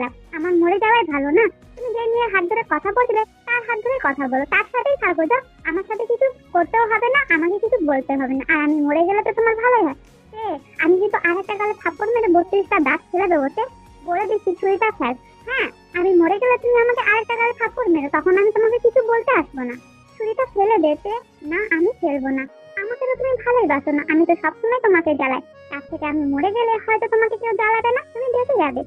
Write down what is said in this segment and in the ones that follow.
লাভ আমার মরে যাওয়াই ভালো, না? তুমি যে নিয়ে হাত ধরে কথা বলছিলে, তার হাত ধরে কথা বলো, তার সাথেই থাকো, যাও। আমার সাথে কিছু করতেও হবে না, আমাকে কিছু বলতে হবে না। আর আমি মরে গেলে তো তোমার ভালোই হয়। আমি কিন্তু আরেকটা গালে থাপ্পড় মেরে বত্রিশটা দাঁত ছেড়ে দেবো সে বলে দিচ্ছি ছুরিটা ফেল। হ্যাঁ আমি মরে গেলে তুমি আমাকে আরেকটা গালে থাপ্পড় মেরো, তখন আমি তোমাকে কিছু বলতে আসব না। ছুরিটা ফেলে দেতে না, আমি ফেলব না। আমাকে তো তুমি ভালোই বাসো না, আমি তো সবসময় তোমাকে জ্বালাই। তার থেকে আমি মরে গেলে হয়তো তোমাকে কেউ জ্বালাবে না, তুমি দেখে যাবে।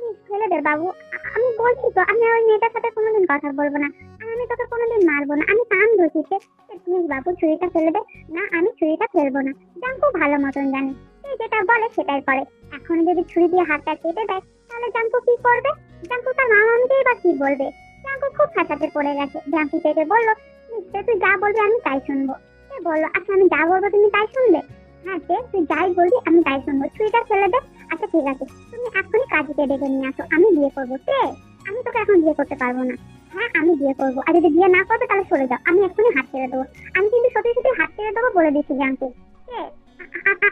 প্লিজ বাবু, আমি বলছি তো, আমি ওই মেয়েটার সাথে কোনোদিন কথা বলব না। আর আমি তোকে কোনোদিন মারবো না। আমি কান ধরছি প্লিজ বাবু, ছুরিটা ফেলে দে। না, আমি ছুরিটা ফেলব না। জাঙ্কু ভালো মতন জানে। সে যেটা বলে সেটাই করে। এখন যদি ছুরি দিয়ে হাতটা কেটে দেয়, তাহলে জাঙ্কু কি করবে? জাঙ্কু তার মা মামিকেই বা কি বলবে? জাঙ্কু খুব ফাঁসাতে পড়ে গেছে। জাঙ্কু থেকে বলল, "নিশ্চয় তুই যা বলবি আমি তাই শুনব। সে বলল আচ্ছা আমি যা বলব তুমি তাই শুনবে? হ্যাঁ তুই যাই বলবি, আমি তাই শুনব। ছুরিটা ফেলে দে আচ্ছা ঠিক আছে। তুমি এখনই কাজীকে ডেকে নিয়ে আসো। আমি বিয়ে করব, কে? আমি তোকে এখন বিয়ে করতে পারব না। হ্যাঁ আমি বিয়ে করব। আর যদি বিয়ে না করবে, তাহলে সরে যাও। আমি এখনই হাত ছেড়ে দেবো। আমি কিন্তু সত্যি সত্যি হাত ছেড়ে দেবো বলে দিচ্ছি জানতে।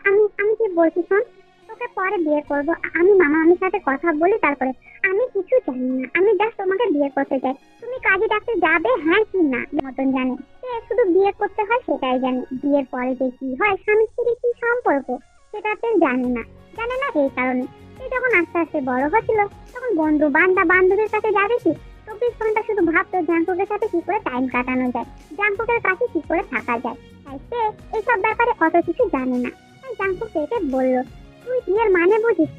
আমি আমি কি বলছি, শোন? তোকে পরে বিয়ে করব। আমি মামা মামির সাথে কথা বলি, তারপরে আমি কিছু জানি না। আমি জাস্ট তোমাকে বিয়ে করতে চাই। তুমি কাজে ডাকতে যাবে হ্যাঁ কি না? মতন জানে। শুধু বিয়ে করতে হয়, সেটাই জানে। বিয়ের পরে যে কি হয়, স্বামী বন্ধু, বান্দা বান্ধবের কাছে যাবে কি? চব্বিশ ঘণ্টা শুধু ভাবতো জাঙ্কুকের সাথে কি করে টাইম কাটানো যায় জাঙ্কুকের কাছে কি করে থাকা যায়? তাই সে এইসব ব্যাপারে অত কিছু জানে না। তাই জাঙ্কুক একে বলল, তুই বিয়ের মানে বুঝিস?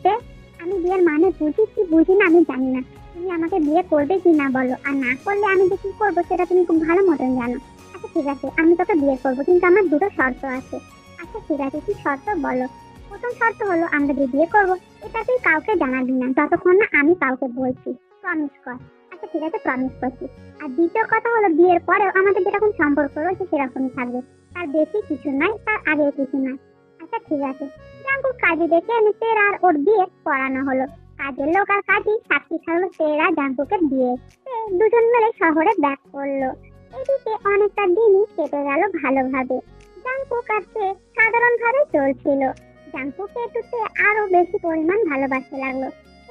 আমি বিয়ের মানে বুঝি কি বুঝি না আমি জানি না। তুমি আমাকে বিয়ে করবে কি না বলো? আর না করলে আমি যে কি করব সেটা তুমি খুব ভালো মতন জানো। আচ্ছা ঠিক আছে, আমি তোকে বিয়ে করব, কিন্তু আমার দুটো শর্ত আছে। আচ্ছা ঠিক আছে, কি শর্ত বলো? প্রথম শর্ত হলো আমরা যে বিয়ে করব এটা তুই কাউকে জানাবি না। যতক্ষণ না আমি কাউকে বলছি। প্রমিস কর। আচ্ছা ঠিক আছে প্রমিস করছি। আর দ্বিতীয় কথা হলো, বিয়ের পরেও আমাদের যেরকম সম্পর্ক রয়েছে, সেরকমই থাকবে। তার বেশি কিছু নয় তার আগে কিছু নয় আচ্ছা ঠিক আছে। জাঙ্কুক কাজে ডেকে এনে তেরা আর ওর বিয়ে পড়ানো হলো। কাজের লোক আর কাজী সাক্ষী থাকল তেরা জাঙ্কুকের বিয়ে। সে দুজন মিলে শহরে ব্যাক করল। এদিকে অনেকটা দিনই কেটে গেল ভালোভাবে। জাঙ্কুক আর সাধারণভাবে চলছিল। সে আরও বেশি পরিমাণ ভালোবাসতে লাগল।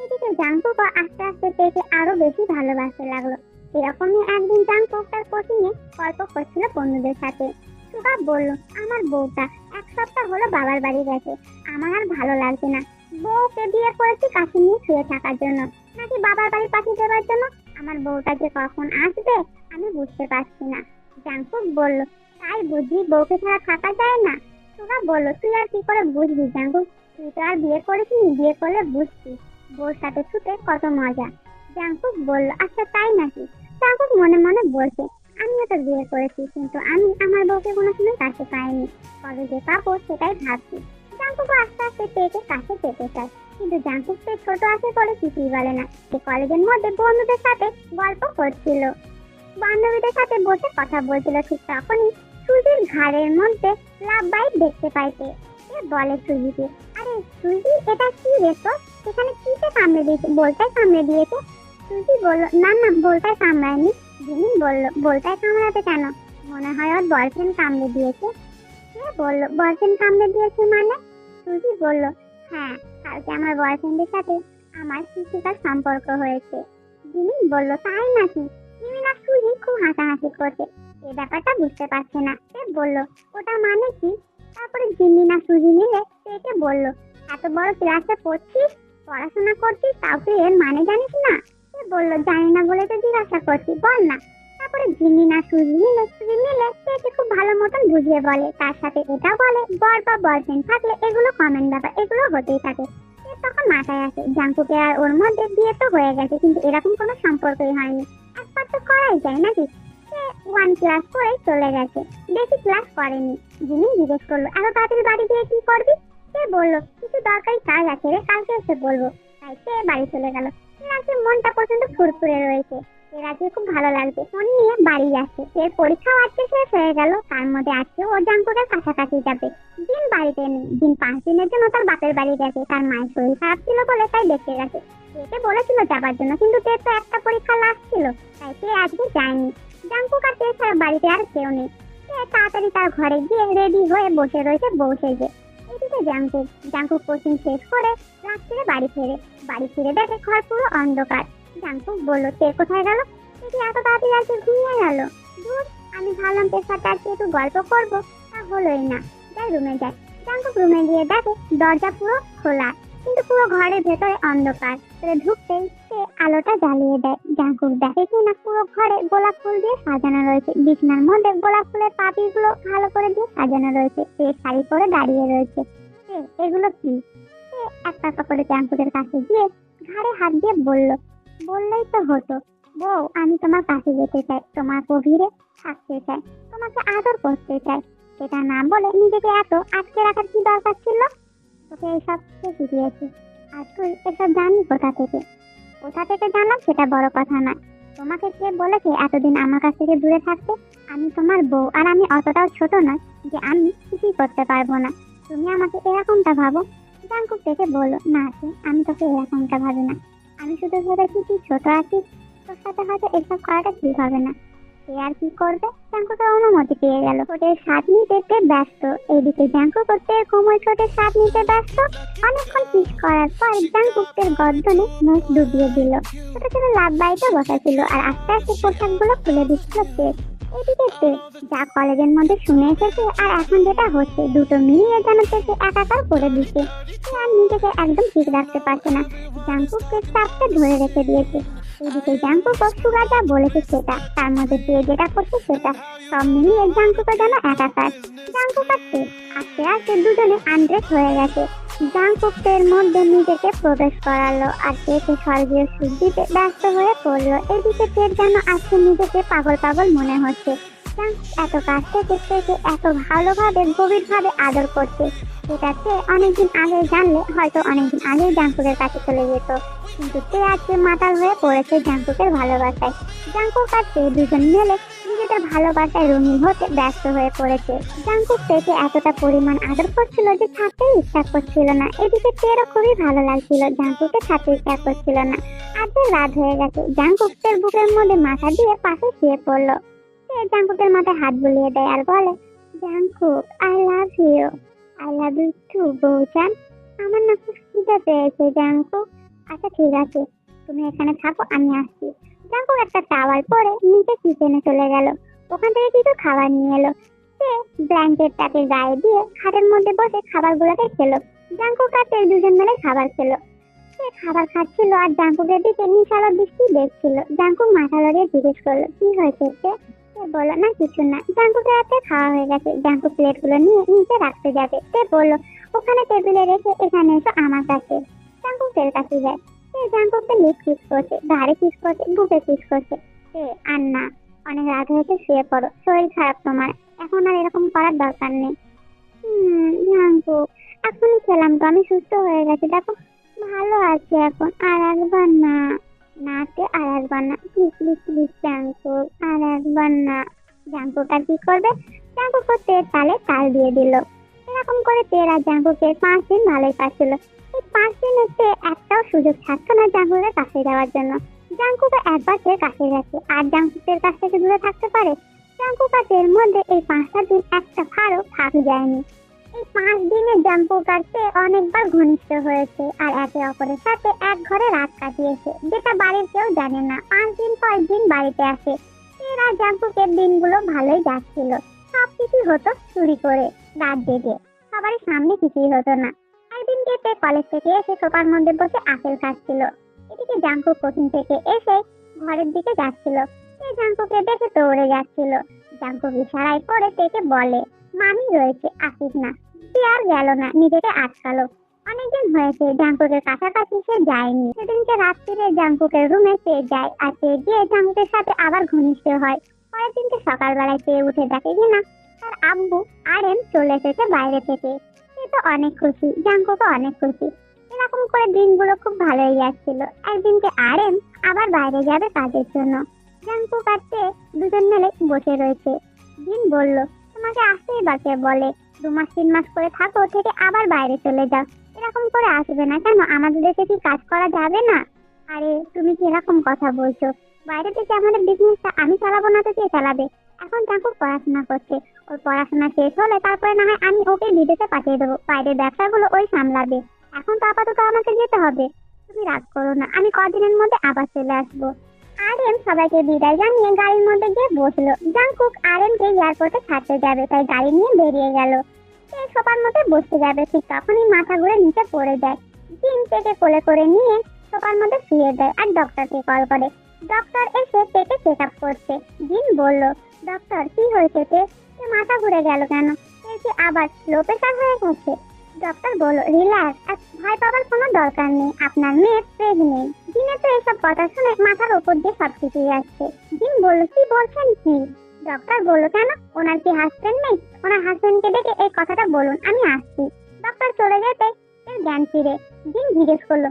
এদিকে জাঙ্কুকও আস্তে আস্তে আরও বেশি ভালোবাসতে লাগল। এরকমই একদিন জাঙ্কুক তার কোচিংয়ে গল্প করছিল বন্ধুদের সাথে। বলল, আমার বউটা এক সপ্তাহ হলো বাবার বাড়ি গেছে। আমার আর ভালো লাগছে না। বউকে বিয়ে করেছি কাছে নিয়ে শুয়ে থাকার জন্য। নাকি বাবার বাড়ি পাঠিয়ে দেওয়ার জন্য? আমার বউটা যে কখন আসবে, আমি বুঝতে পারছি না। জাঙ্কুক বলল, তাই বুঝি বউকে ছাড়া থাকা যায় না? সুগা বলল তুই আর কি করে বুঝবি? জাঙ্কুক তুই তো আর বিয়ে করিসনি, বিয়ে করলে বুঝবি। বউর সাথে ছুটে কত মজা। জাঙ্কুক বলল আচ্ছা তাই নাকি? জাঙ্কুক মনে মনে বলছে, আমিও তো বিয়ে করেছি, কিন্তু আমি আমার বউকে কোনো সময় কাছে পাইনি। কবে যে পাবো সেটাই ভাবছি। জাঙ্কুক আস্তে আস্তে পেয়েকে কাছে পেতে চায়। কিন্তু জাঙ্কুক সে ছোট আছে বলে কিছুই বলে না। সে কলেজের মধ্যে বন্ধুদের সাথে গল্প করছিল। বান্ধবীদের সাথে বসে কথা বলছিল, ঠিক তখনই ঘাড়ের মধ্যে লাভ বাইট দেখতে পাইতে। সে বলে সুজিকে, আরে সুজি, এটা কি রে তো সেখানে কিসে কামড়ে দিয়েছে? বলটাই কামড়ে দিয়েছে? সুজি বলল, না না বলটাই কামড়ায়নি জিমিন বলল বলটাই কামড়াতে কেন? মনে হয় ওর বয়ফ্রেন্ড কামড়ে দিয়েছে। সে বলল বয়ফ্রেন্ড কামড়ে দিয়েছে মানে? সুজি বলল হ্যাঁ কালকে আমার বয়ফ্রেন্ডের সাথে আমার শিক্ষিকার সম্পর্ক হয়েছে। জিমিন বলল, তাই নাকি? জিমিন আর সুজি খুব হাসাহাসি করছে। এই ব্যাপারটা বুঝতে পারছে না। সে বলল, ওটা মানে কি? তারপরে জিমিন আর সুজি মিলে সেকে বলল, এত বড় ক্লাসে পড়ছিস? পড়াশোনা করছিস? তাও তুই এর মানে জানিস না? সে বলল, জানি না বলে তো জিজ্ঞাসা করছি, বল না। তারপরে জিমি না সুজি মিলে সুজি মিলে সেকে খুব ভালো মতন বুঝিয়ে বলে, তার সাথে এটা বলে, বর বা বয়ফ্রেন্ড থাকলে এগুলো কমন ব্যাপার, এগুলো হতেই থাকে। সে তখন মাথায় আসে, জাঙ্কুকে আর ওর মধ্যে বিয়ে তো হয়ে গেছে, কিন্তু এরকম কোনো সম্পর্কই হয়নি। একবার তো করাই যায় নাকি? ওয়ান ক্লাস করে চলে গেছে। বেশি ক্লাস করেনি। জিমি জিজ্ঞেস করল, এত তাড়াতাড়ি বাড়ি গিয়ে কি করবি? সে বলল, কিছু দরকারি কাজ আছে রে, কালকে এসে বলব। তাই সে বাড়ি চলে গেল। রাতে মনটা পর্যন্ত ফুরফুরে রয়েছে। আজকে খুব ভালো লাগছে। ফোন নিয়ে বাড়ি যাচ্ছে। এর পরীক্ষাও আজকে শেষ হয়ে গেল। তার মধ্যে আজকে ও জাঙ্কুকের কাছাকাছি যাবে। দিন বাড়িতে নেই। দিন পাঁচ দিনের জন্য তার বাপের বাড়ি গেছে। তার মায়ের শরীর খারাপ ছিল বলে তাই দেখতে গেছে। সে বলেছিল যাবার জন্য, কিন্তু সে তো একটা পরীক্ষা লাস্ট ছিল। তাই সে আজকে যায়নি। আর সে ছাড়া বাড়িতে আর কেউ নেই। তাড়াতাড়ি তার ঘরে গিয়ে রেডি হয়ে বসে রয়েছে বউ সেজে এদিকে জাঙ্কুক জাঙ্কুক কোচিং শেষ করে রাত্রে বাড়ি ফেরে। বাড়ি ফিরে দেখে ঘর পুরো অন্ধকার। জাঙ্কুক বলল তে কোথায় গেল? দেখি এত তাড়াতাড়ি আজকে ঘুমিয়ে গেল। দূর আমি ভাবলাম তোর সাথে একটু গল্প করব। তা হলোই না। যাই রুমে যাই। জাঙ্কুক রুমে গিয়ে দেখে দরজা পুরো খোলা। কিন্তু পুরো ঘরের ভেতরে অন্ধকার। তোরে ঢুকতেই সে আলোটা জ্বালিয়ে দেয় জাঙ্কুক দেখে কি না পুরো ঘরে গোলাপ ফুল দিয়ে সাজানো রয়েছে। বিছনার মধ্যে গোলাপ ফুলের পাপড়িগুলো ভালো করে দিয়ে সাজানো রয়েছে। সে শাড়ি পরে দাঁড়িয়ে রয়েছে। সে, এগুলো কি? সে একটা কাপড়ে জাঙ্কুকের কাছে গিয়ে ঘাড়ে হাত দিয়ে বলল, বললেই তো হতো। বউ, আমি তোমার কাছে যেতে চাই। তোমার গভীরে থাকতে চাই। তোমাকে আদর করতে চাই। সেটা না বলে নিজেকে এত আটকে রাখার কি দরকার ছিল? তোকে এইসব শিখিয়েছে আর তুই এসব জানি কোথা থেকে? কোথা থেকে জানলাম সেটা বড় কথা না তোমাকে কে বলেছে এতদিন আমার কাছ থেকে দূরে থাকতে? আমি তোমার বউ, আর আমি অতটাও ছোট নয় যে আমি কিছুই করতে পারব না। তুমি আমাকে এরকমটা ভাবো? জাঙ্কুক থেকে বলো না আছে আমি তোকে এরকমটা ভাবি না। আমি শুধু ভেবেছি তুই ছোট আছিস। তোর সাথে হয়তো এসব করাটা ঠিক হবে না। সে আর কি করবে? জাঙ্কুকের অনুমতি পেয়ে গেল। ছোটের স্বাদ নিতে ব্যস্ত। এদিকে জাঙ্কু করতে কোমল ছোটের স্বাদ নিতে ব্যস্ত। অনেকক্ষণ কিস করার পর জাঙ্কুকের গর্দনে মুখ ডুবিয়ে দিল। ছোট ছোট লাভ বাড়িতে বসা ছিল আর আস্তে আস্তে পোশাকগুলো খুলে দিচ্ছিল এদিকে যা কলেজের মধ্যে শুনে এসেছে আর এখন যেটা হচ্ছে, দুটো মিলিয়ে যেন থেকে একাকার করে দিচ্ছে। সে আর নিজেকে একদম ঠিক রাখতে পারছে না। জাঙ্কুককে চাপটা ধরে রেখে দিয়েছে। এদিকে জাঙ্কু বলেছে সেটা, তার মধ্যে যেটা করছে সেটা, সব মিলিয়ে যেন একাকার। সে আস্তে আস্তে দুজনে আন্ড্রেস হয়ে গেছে। জাঙ্কুকের মধ্যে নিজেকে প্রবেশ করালো, আর সে স্বর্গীয় সুদ্ধিতে ব্যস্ত হয়ে পড়ল। এদিকে যেন আজকে নিজেকে পাগল পাগল মনে হচ্ছে। জাঙ্কুক এত কাছ থেকে থেকে এত ভালোভাবে, গভীরভাবে আদর করছে সে অনেকদিন আগে জানলে, হয়তো অনেকদিন আগেই জাঙ্কুকের কাছে চলে যেত। কিন্তু সে আজকে মাতাল হয়ে পড়েছে জাঙ্কুকের ভালোবাসায়। জাঙ্কুক সে দুজন মিলে নিজেদের ভালোবাসায় রঙিন হতে ব্যস্ত হয়ে পড়েছে। জাঙ্কুক থেকে এতটা পরিমাণ আদর করছিল যে ছাড়তেই ইচ্ছা করছিল না। এদিকে তেরও খুবই ভালো লাগছিল জাঙ্কুকে ছাড়তে ইচ্ছা করছিল না। আজকে রাত হয়ে গেছে জাঙ্কুকের বুকের মধ্যে মাথা দিয়ে পাশে শুয়ে পড়ল। জাঙ্কুকের মাথায় হাত বুলিয়ে দেয় আর বলে Jungkook I love you I love you too বউজান আমার না খুব খিদে পেয়েছে জাঙ্কুক আচ্ছা ঠিক আছে, তুমি এখানে থাকো, আমি আসছি। জাঙ্কুক একটা টাওয়াল পরে নিচে কিচেনে চলে গেল। ওখান থেকে কিছু খাবার নিয়ে এলো। সে ব্ল্যাঙ্কেটটাকে গায়ে দিয়ে খাটের মধ্যে বসে খাবারগুলোকে খেলো। জাঙ্কুক আর সে দুজন মিলে খাবার খেলো। সে খাবার খাচ্ছিল আর জাঙ্কুকের দিকে নিশালো দৃষ্টি দেখছিল। জাঙ্কুক মাথা লড়িয়ে জিজ্ঞেস করল, কি হয়েছে সে বলল, না, কিছু না। জাঙ্কুকের হাতে খাওয়া হয়ে গেছে। জাঙ্কুক প্লেটগুলো নিয়ে নিচে রাখতে যাবে। সে বলল, ওখানে টেবিলে রেখে এখানে এসো আমার কাছে। জাঙ্কুকের কাছে যায়। সে জাঙ্কুককে লিপ কিস করছে ঘাড়ে কিস করছে বুকে কিস করছে। সে, আর না, অনেক রাত হয়েছে, শুয়ে পড়ো। শরীর খারাপ তোমার। এখন আর এরকম করার দরকার নেই। হুম জাঙ্কুক এখনই খেলাম তো, আমি সুস্থ হয়ে গেছি। দেখো, ভালো আছি এখন। আর একবার না। নাতে আর একবার না প্লিজ প্লিজ প্লিজ জাঙ্কুক আর একবার না আর কি করবে? জাঙ্কুক করতে তালে তাল দিয়ে দিল। এরকম করে তেরা জাঙ্কুকের পাঁচ দিন ভালোই কাটছিল এই পাঁচ দিনেতে একটাও সুযোগ থাকতো না জাঙ্কুকের কাছে যাওয়ার জন্য। জাঙ্কুকে একবার সে কাছে গেছে। আর জাঙ্কুকের কাছ থেকে দূরে থাকতে পারে? জাঙ্কুক আর তের মধ্যে এই পাঁচটা দিন একটা ভালো থাক যায়নি। পাঁচ দিনে জাঙ্কুক কাটতে অনেকবার ঘনিষ্ঠ হয়েছে আর একে অপরের সাথে এক ঘরে রাত কাটিয়েছে, যেটা বাড়ির কেউ জানে না। পাঁচ দিন পর দিন বাড়িতে আসে। এরা জাঙ্কুকের দিনগুলো ভালোই যাচ্ছিল। সব কিছু হতো চুরি করে, রাত জেগে। সবারই সামনে কিছুই হতো না। একদিন গেতে কলেজ থেকে এসে সোফার মধ্যে বসে আপেল খাচ্ছিল। এদিকে জাঙ্কুক কোচিং থেকে এসে ঘরের দিকে যাচ্ছিল। সে জাঙ্কুকে দেখে দৌড়ে যাচ্ছিল। জাঙ্কুক ইশারায় করে তেকে বলে, মামি রয়েছে, আসিস না। সে আর গেল না, নিজেকে আটকালো। অনেকদিন হয়েছে জাঙ্কুকের কাছাকাছি সে যায়নি। সেদিনকে রাত্রিরে জাঙ্কুকের রুমে সে যায়, আর সে গিয়ে জাঙ্কুকের সাথে আবার ঘনিষ্ঠ হয়। পরের দিনকে সকালবেলায় সে উঠে দেখে কিনা তার আব্বু আর এম চলে এসেছে বাইরে থেকে। সে তো অনেক খুশি জাঙ্কুকও অনেক খুশি। এরকম করে দিনগুলো খুব ভালোই যাচ্ছিল। একদিনকে আর এম আবার বাইরে যাবে কাজের জন্য। জাঙ্কুক আর সে দুজন মিলে বসে রয়েছে। দিন বলল, তোমাকে আসতেই বাকে বলে দু মাস তিন মাস করে থাকো, থেকে আবার বাইরে চলে যাও। এরকম করে আসবে না কেন? আমাদের দেশে কি কাজ করা যাবে না? আরে, তুমি কি এরকম কথা বলছো? বাইরে থেকে আমাদের বিজনেসটা আমি চালাবো না তো কে চালাবে? এখন জাঙ্কুক পড়াশোনা করছে। ওর পড়াশোনা শেষ হলে তারপরে না হয় আমি ওকে বিদেশে পাঠিয়ে দেবো। বাইরের ব্যবসাগুলো ওই সামলাবে। এখন তো আপাতত আমাকে যেতে হবে। তুমি রাগ করো না, আমি কদিনের মধ্যে আবার চলে আসব। আরেম সবাইকে বিদায় জানিয়ে গাড়ির মধ্যে গিয়ে বসল। জাংকুক আরেমকে এয়ারপোর্টে ছাড়তে যাবে, তাই গাড়ি নিয়ে বেরিয়ে গেল। সে সোফার মধ্যে বসতে যাবে, ঠিক তখনই মাথা ঘুরে নিচে পড়ে যায়। জিন পেটে কোলে করে নিয়ে সোফার মধ্যে শুয়ে দেয় আর ডক্টরকে কল করে। ডক্টর এসে পেটে চেক আপ করছে। জিন বলল, ডক্টর, কি হয়েছে সে মাথা ঘুরে গেল কেন? সে আবার লো প্রেশার হয়ে গেছে? ডক্টর বলল, রিল্যাক্স, আর ভয় পাওয়ার কোনো দরকার নেই। আপনার মেয়ে প্রেগনেন্ট জিনে তো এসব কথা শুনে মাথার উপর দিয়ে সব কিছু যাচ্ছে জিন বলল, কি বলছেন কি? ডক্টর বলল, কেন? ওনার কি হাজবেন্ড নেই? ওনার হাজবেন্ডকে ডেকে এই কথাটা বলুন, আমি আসছি। ডক্টর চলে যেতে এর জ্ঞান ফিরে। জিন জিজ্ঞেস করল,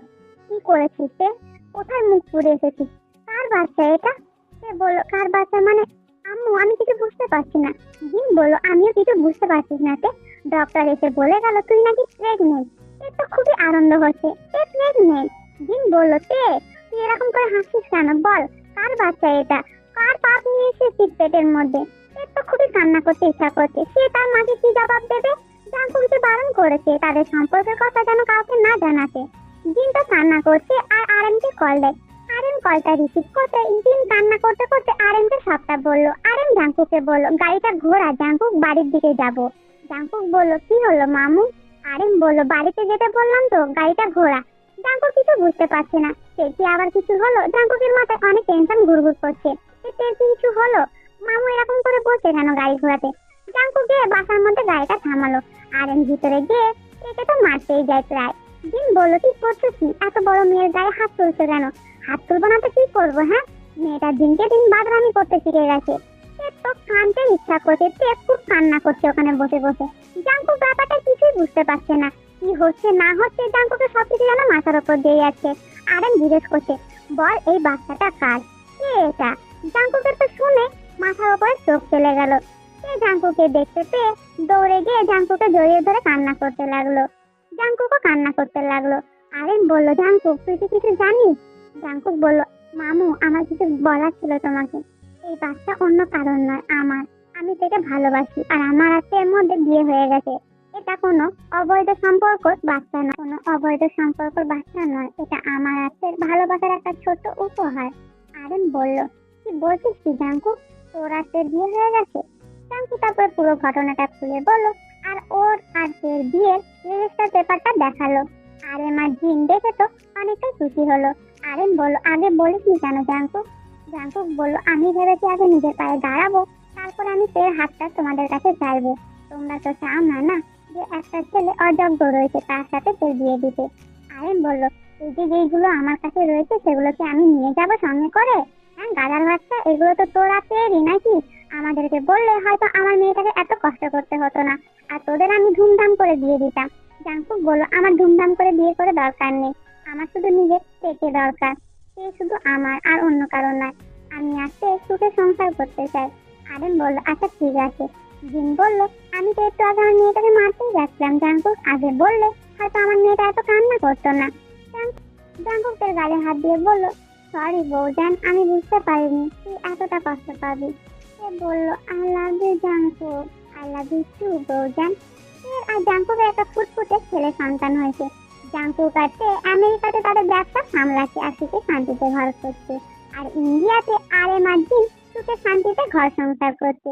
কি করেছিস সে কোথায় মুখ পুড়ে এসেছিস? কার বাচ্চা এটা? সে বলল, কার বাচ্চা মানে আম্মু, আমি কিছু বুঝতে পারছি না। জিন বলল, আমিও কিছু বুঝতে পারছিস না তে। ডক্টর এসে বলে গেল, তুই নাকি প্রেগনেন্ট এর তো খুবই আনন্দ হচ্ছে। এ প্রেগনেন্ট জিন বলল, তে, তুই এরকম করে হাসিস কেন? বল, কার বাচ্চা এটা? কার পাপ নিয়ে এসেছিস পেটের মধ্যে? এর তো খুবই কান্না করতে ইচ্ছা করছে। সে তার মাকে কি জবাব দেবে? জানকু কিছু বারণ করেছে, তাদের সম্পর্কের কথা যেন কাউকে না জানাতে। জিন তো কান্না করছে, আর আরএমকে কল দেয়। আরএম কলটা রিসিভ করতে জিন কান্না করতে করতে আরএমকে সবটা বলল। আরএম জাঙ্কুকে বলল, গাড়িটা ঘোরা জাঙ্কুক বাড়ির দিকে যাব। জাঙ্কুক বলল, কি হলো মামু? আরএম বলল বাড়িতে যেতে বললাম তো, গাড়িটা ঘোরা জাঙ্কুক কিছু বুঝতে পারছে না। কি আবার কিছু হলো? জাঙ্কুকের মাথায় অনেক টেনশন ঘুরঘুর করছে। কি কিছু হলো? মামু এরকম করে বলছে কেন গাড়ি ঘোড়াতে? জাঙ্কুক গিয়ে বাসার মধ্যে গাড়িটা থামালো। আরএম ভিতরে গিয়ে একে তো মারতেই যায় প্রায়। দিন বলল কি করছ কি? এত বড় মেয়ের গায়ে হাত তুলছো কেন? হাত তুলবো না তো কি করব হ্যাঁ? মেয়েটা দিনকে দিন বাদরামি করতে শিখে গেছে। তো কানতে ইচ্ছা করছে খুব কান্না করছে ওখানে বসে বসে। জাঙ্কু ব্যাপারটা কিছুই বুঝতে পারছে না। কি হচ্ছে, না হচ্ছে, জাঙ্কুকে সবকিছু যেন মাথার উপর দিয়ে যাচ্ছে। আরেন জিজ্ঞেস করছে, বল, এই বাচ্চাটা কার? কে এটা? জাঙ্কুকে তো শুনে মাথার উপরে চোখ চলে গেল। সে জাঙ্কুকে দেখতে পেয়ে দৌড়ে গিয়ে জাঙ্কুকে জড়িয়ে ধরে কান্না করতে লাগল। জাঙ্কুকও কান্না করতে লাগল। আরেন বলল, জাঙ্কুক, তুই কি কিছু জানিস? জাঙ্কুক বলল, মামু, আমার কিছু বলার ছিল তোমাকে। এই বাচ্চা অন্য কারণ নয়, আমার। আমি তাকে ভালোবাসি, আর আমার আজকে এর মধ্যে বিয়ে হয়ে গেছে। এটা কোনো অবৈধ সম্পর্ক বাচ্চা না কোনো অবৈধ সম্পর্ক বাচ্চা নয়। এটা আমার আজকের ভালোবাসার একটা ছোট উপহার। আরেন বলল, কি বলছিস কি জাঙ্কু? তোর আজকে বিয়ে হয়ে গেছে? জাঙ্কু তারপর পুরো ঘটনাটা খুলে বলল, আর ওর আজকের বিয়ের রেজিস্টার পেপারটা দেখাল। আর আমার জিন দেখে তো অনেকটাই খুশি হলো। আরেন বলল, আগে বলিসনি কেন জাঙ্কু? জাঙ্কুক বলল, আমি ভেবেছি আগে নিজের পায়ে দাঁড়াবো, তারপর আমি তের হাতটা তোমাদের কাছে চাইব তোমরা তো চাও না না যে একটা ছেলে অযোগ্য রয়েছে তার সাথে তেল দিয়ে দিতে। আরেন বলল, এই যে যেইগুলো আমার কাছে রয়েছে সেগুলোকে আমি নিয়ে যাব সঙ্গে করে? হ্যাঁ গাজার বাচ্চা, এগুলো তো তোরা পেয়েরই নাকি? আমাদেরকে বললে হয়তো আমার মেয়েটাকে এত কষ্ট করতে হতো না, আর তোদের আমি ধুমধাম করে দিয়ে দিতাম। জাঙ্কুক বলল, আমার ধুমধাম করে বিয়ে করে দরকার নেই, আমার শুধু নিজের পেটে দরকার। সে শুধু আমার আর অন্য কারণ নয়। আমি আজকে সুখে সংসার করতে চাই। আরেন বলল আচ্ছা ঠিক আছে। জিন বলল, আমি তো একটু আগে আমার মেয়েটাকে মারতেই যাচ্ছিলাম জাঙ্কুক আগে বললে হয়তো আমার মেয়েটা এত কান্না করতো না। জাঙ্ক- জাঙ্কুকের গালে হাত দিয়ে বলল সরি বৌজান আমি বুঝতে পারিনি। তুই এতটা কষ্ট পাবি। সে বলল I love you Jungkook I love you too বৌজান আর জাঙ্কুকের একটা ফুটফুটে ছেলে সন্তান হয়েছে। জাঙ্কু কাটতে আমেরিকাতে তাদের ব্যবসা সামলাচ্ছে আর সুখে শান্তিতে ঘর করছে। আর ইন্ডিয়াতে আর এম আর সুখে শান্তিতে ঘর সংসার করছে।